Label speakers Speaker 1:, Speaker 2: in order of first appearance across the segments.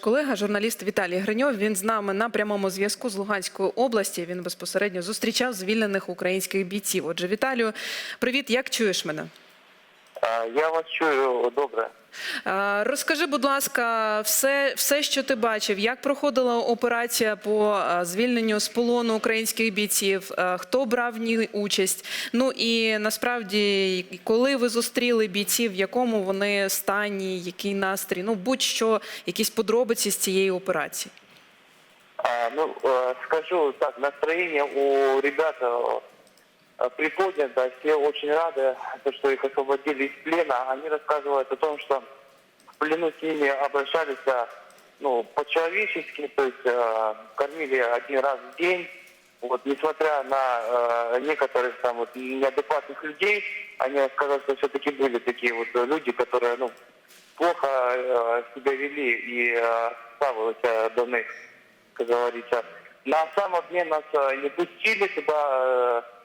Speaker 1: колега, журналіст Віталій Гриньов. Він з нами на прямому зв'язку з Луганської області. Він безпосередньо зустрічав звільнених українських бійців. Отже, Віталію, привіт, як чуєш мене?
Speaker 2: А, Я вас чую добре.
Speaker 1: Е, Розкажи, будь ласка, все, все, що ти бачив, як проходила операція по е, звільненню з полону українських бійців, Е, хто брав в ній участь? Ну і насправді, коли ви зустріли бійців, в якому вони стані, який настрій? Ну будь-що, якісь подробиці з цієї операції.
Speaker 2: А, Ну, э, скажу так, настроение у ребят э, э, приподнято, все очень рады, то, что их освободили из плена. Они рассказывают о том, что в плену с ними обращались э, ну, по-человечески, то есть э, кормили один раз в день. Вот, несмотря на э, некоторых там вот неадекватных людей, они сказали, что все-таки были такие вот э, люди, которые ну, плохо э, себя вели и э, ставилися до них, как говорится. На сам обмен нас э, не пустили туда, э, э,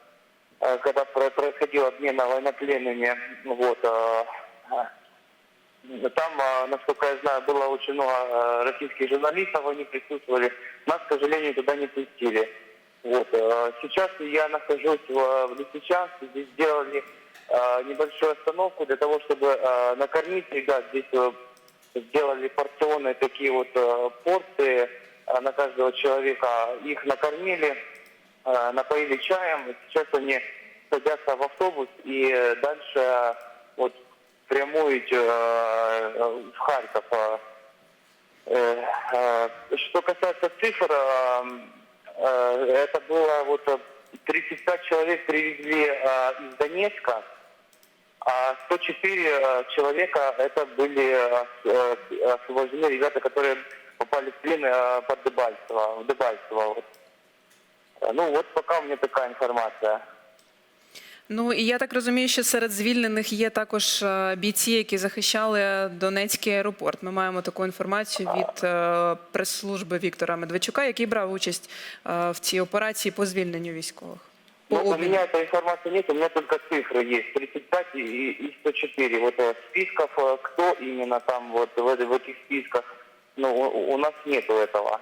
Speaker 2: когда про- происходил обмен военнопленными. Вот, э, э, там, э, насколько я знаю, было очень много э, российских журналистов, они присутствовали. Нас, к сожалению, туда не пустили. Вот. э, Сейчас я нахожусь в, Лисичанске. Здесь сделали э, небольшую остановку для того, чтобы э, накормить ребят. Здесь э, сделали порционные такие вот э, порции э, на каждого человека. Их накормили, э, напоили чаем. Сейчас они садятся в автобус и э, дальше э, вот прямуют э, э, в Харьков. Э, Э, э, Что касается цифр, э, э, это было вот э, 35 человек привезли э, из Донецка, а 104 э, человека это были э, э, освобождены ребята, которые попали в плен э, под Дебальцево, в Дебальцево. Вот. Э, Ну вот пока у меня такая информация.
Speaker 1: Ну і я так розумію, що серед звільнених є також е, бійці, які захищали Донецький аеропорт. Ми маємо таку інформацію від е, прес-служби Віктора Медведчука, який брав участь е, в цій операції по звільненню військових. По
Speaker 2: Ну, у
Speaker 1: обміну.
Speaker 2: меня этой информации нет, у меня только цифры есть, 35 и, и 104. Вот э, списков, э, кто именно там вот в, в этих списках, ну, у, у нас нету этого.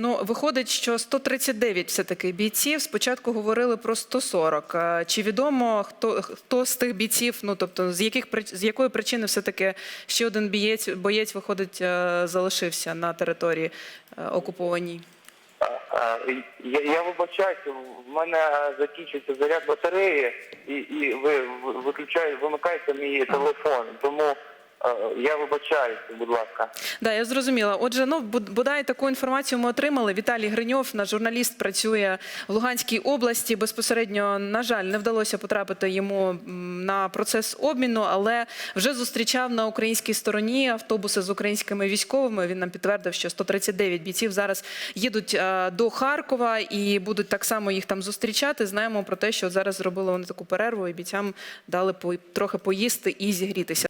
Speaker 1: Ну, виходить, що 139 все-таки бійців. Спочатку говорили про 140. Е, Чи відомо, хто, хто з тих бійців, ну тобто з, яких, з якої причини все-таки ще один бієць, боєць, виходить, е, залишився на території е, окупованій?
Speaker 2: Я, я вибачаюсь, в мене закінчується заряд батареї, і, і ви ви- виключаєте, вимикаєте мій телефон. Тому я вибачаюсь, будь ласка.
Speaker 1: Да, я зрозуміла. Отже, ну бодай таку інформацію ми отримали. Віталій Гриньов, наш журналіст, працює в Луганській області. Безпосередньо, на жаль, не вдалося потрапити йому на процес обміну, але вже зустрічав на українській стороні автобуси з українськими військовими. Він нам підтвердив, що 139 бійців зараз їдуть е, до Харкова і будуть так само їх там зустрічати. Знаємо про те, що зараз зробили вони таку перерву, і бійцям дали трохи поїсти і зігрітися.